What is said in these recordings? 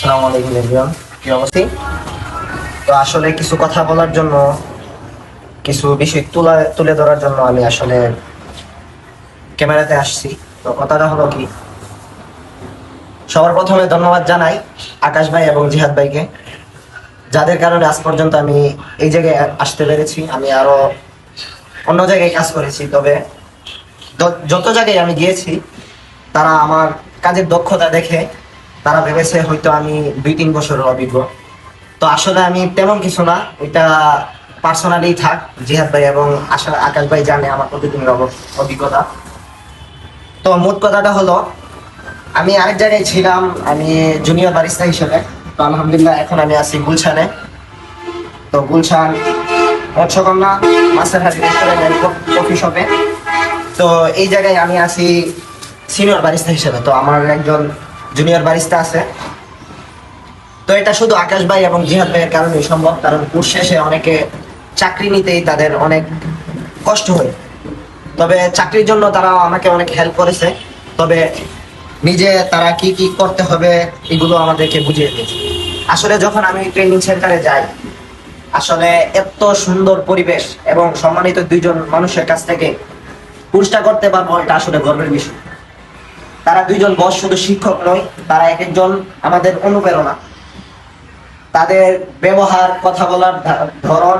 আসসালামু আলাইকুম এভরিওয়ান কি অবস্থা? তো আসলে কিছু কথা বলার জন্য, কিছু বিষয় তুলা, তুলে ধরার জন্য আমি আসলে ক্যামেরাতে আসছি। তো কথাটা হলো কি, সবার প্রথমে ধন্যবাদ জানাই আকাশ ভাই এবং জিহাদ ভাইকে, যাদের কারণে আজ পর্যন্ত আমি এই জায়গায় আসতে পেরেছি। আমি আরও অন্য জায়গায় কাজ করেছি, তবে যত জায়গায় আমি গিয়েছি, তারা আমার কাজের দক্ষতা দেখে তারা ভেবেছে হয়তো আমি দুই, তিন বছরের অভিজ্ঞ। তো আসলে আমি তেমন কিছু না, এটা পার্সোনালি থাক, জিহাদ ভাই এবং আশা আকাশ ভাই জানে আমার প্রতিদিনের অভিজ্ঞতা। তো মোট কথাটা হলো, আমি আরেক জায়গায় ছিলাম, আমি জুনিয়র বারিস্তা হিসেবে। তো আলহামদুলিল্লাহ এখন আমি আছি গুলশানে। তো গুলশান মৎস্যকন্যা, মাস্টার হাজি রেস্টুরেন্ট কফি শপে তো এই জায়গায় আমি আছি সিনিয়র বারিস্তা হিসেবে। তো আমার একজন জুনিয়র বারিস্তা আছে। তো এটা শুধু আকাশ ভাই এবং জিহাদ ভাইয়ের কারণে সম্ভব, কারণ কোর্স শেষে অনেকে চাকরি নিতেই তাদের অনেক কষ্ট হয়। তবে চাকরির জন্য তারা আমাকে অনেক হেল্প করেছে। তবে নিজে তারা কি কি করতে হবে এগুলো আমাদেরকে বুঝিয়ে দিয়েছে। আসলে যখন আমি ট্রেনিং সেন্টারে যাই, আসলে এত সুন্দর পরিবেশ এবং সম্মানিত দুইজন মানুষের কাছ থেকে পুরস্কার করতে পারব, এটা আসলে গর্বের বিষয়। তারা দুইজন বস শুধু শিক্ষক নয়, তারা এক একজন আমাদের অনুপ্রেরণা। তাদের ব্যবহার, কথা বলার ধরন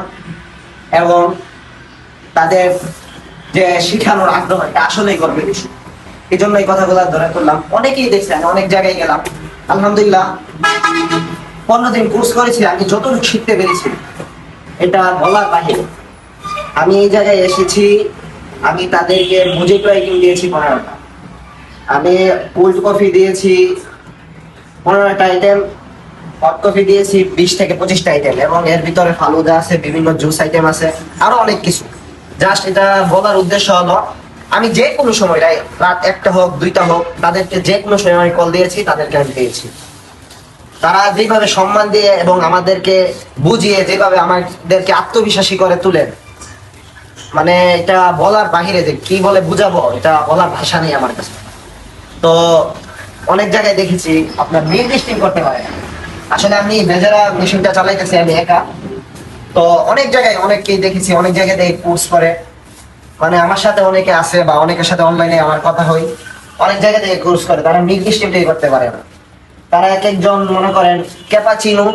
এবং তাদের যে শিখানোর আগ্রহ, এটা আসলেই গর্বের বিষয়। এই জন্য এই কথাগুলো ধরে করলাম অনেকেই দেখছি আমি অনেক জায়গায় গেলাম। আলহামদুলিল্লাহ, পনেরো দিন কোর্স করেছি, আমি যতটুকু শিখতে পেরেছি, এটা বলার বাহিরে। আমি এই জায়গায় এসেছি, আমি তাদেরকে বুঝে প্রাইকিং দিয়েছি পনেরোটা। আমি কোল্ড কফি দিয়েছি পনেরোটা আইটেম হট কফি দিয়েছি বিশ থেকে পঁচিশটা আইটেম এবং এর ভিতরে ফালুদা আছে, বিভিন্ন জুস আইটেম আছে, আরও অনেক কিছু। জাস্ট এটা বলার উদ্দেশ্য হলো, আমি যে কোনো সময় রাত একটা হোক, দুইটা হোক, তাদেরকে যে কোনো সময় আমি কল দিয়েছি, তাদেরকে আমি পেয়েছি তারা যেভাবে সম্মান দিয়ে এবং আমাদেরকে বুঝিয়ে যেভাবে আমাদেরকে আত্মবিশ্বাসী করে তুলেন মানে এটা বলার বাহিরে যে কি বলে বুঝাবো, এটা বলার ভাষা নেই আমার কাছে। তো অনেক জায়গায় দেখেছি আপনার মিল টেস্টিং করতে পারে না। আসলে আমি বেজারা মেশিনটা চালাইতেছি, আমি একা। তো অনেক জায়গায় অনেককেই দেখেছি, অনেক জায়গায় দেখে কোর্স করে। মানে আমার সাথে অনেকে আছে বা অনেকের সাথে অনলাইনে আমার কথা হই অনেক জায়গা থেকে কোর্স করে, তারা মিল টেস্টিংটাই করতে পারে না। তারা এক একজন মনে করেন cappuccino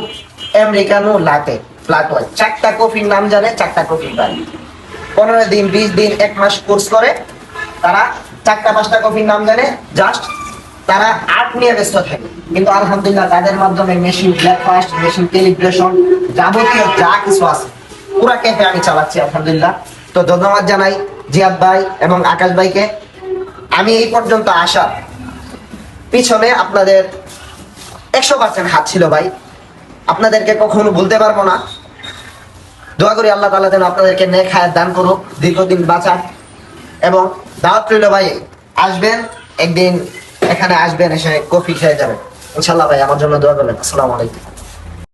americano latte flat white চারটা কফির নাম জানে, চারটা কফি পায় পনেরো দিন, বিশ দিন, এক মাস কোর্স করে, তারা চারটা, পাঁচটা কফির নাম জানে? জাস্ট তারা আর্ট নিয়ে ব্যস্ত থাকে। কিন্তু আলহামদুলিল্লাহ তাদের মাধ্যমে মেশিন ব্রেকফাস্ট মেশিন ক্যালিব্রেশন যাবতীয় যা কিছু আছে, পুরা ক্যাফে আমি চালাচ্ছি আলহামদুলিল্লাহ। তো ধন্যবাদ জানাই জিয়াদ ভাই এবং আকাশ ভাইকে। আমি এই পর্যন্ত আসা পিছনে আপনাদের একশো পার্সেন্ট হাত ছিল ভাই। আপনাদেরকে কখনো ভুলতে পারব না। দোয়া করি আল্লাহ তালা যেন আপনাদেরকে নেক হায়াত দান করুক, দীর্ঘদিন বাঁচান। এবং দাওয়াত রইল ভাই, আসবেন, একদিন এখানে আসবেন, এসে কফি খেয়ে যাবেন। ইনশাল্লাহ ভাই, আমার জন্য দোয়া করবেন। আসসালামু আলাইকুম।